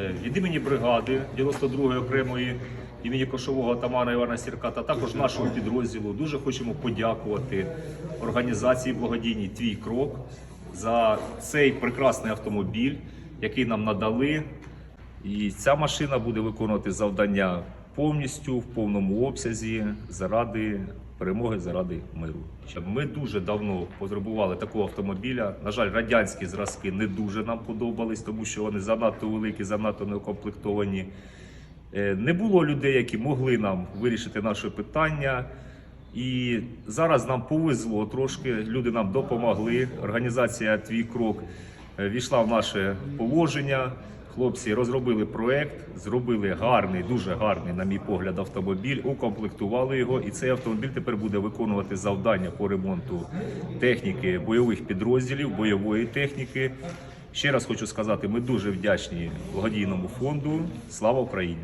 Е, Від імені бригади 92-ї окремої імені Кошового Тамара Івана Сірка та також нашого підрозділу дуже хочемо подякувати організації благодійній Твій крок за цей прекрасний автомобіль, який нам надали. І ця машина буде виконувати завдання повністю в повному обсязі заради перемоги, заради миру. Ми дуже давно потребували такого автомобіля. На жаль, радянські зразки не дуже нам подобались, тому що вони занадто великі, занадто неукомплектовані. Е, Не було людей, які могли нам вирішити наше питання. І зараз нам повезло трошки. Люди нам допомогли. Організація Твій крок е, війшла в наше положення. Хлопці розробили проект, зробили гарний, дуже гарний, на мій погляд, автомобіль, укомплектували його. І цей автомобіль тепер буде виконувати завдання по ремонту техніки бойових підрозділів, бойової техніки. Ще раз хочу сказати, ми дуже вдячні благодійному фонду. Слава Україні!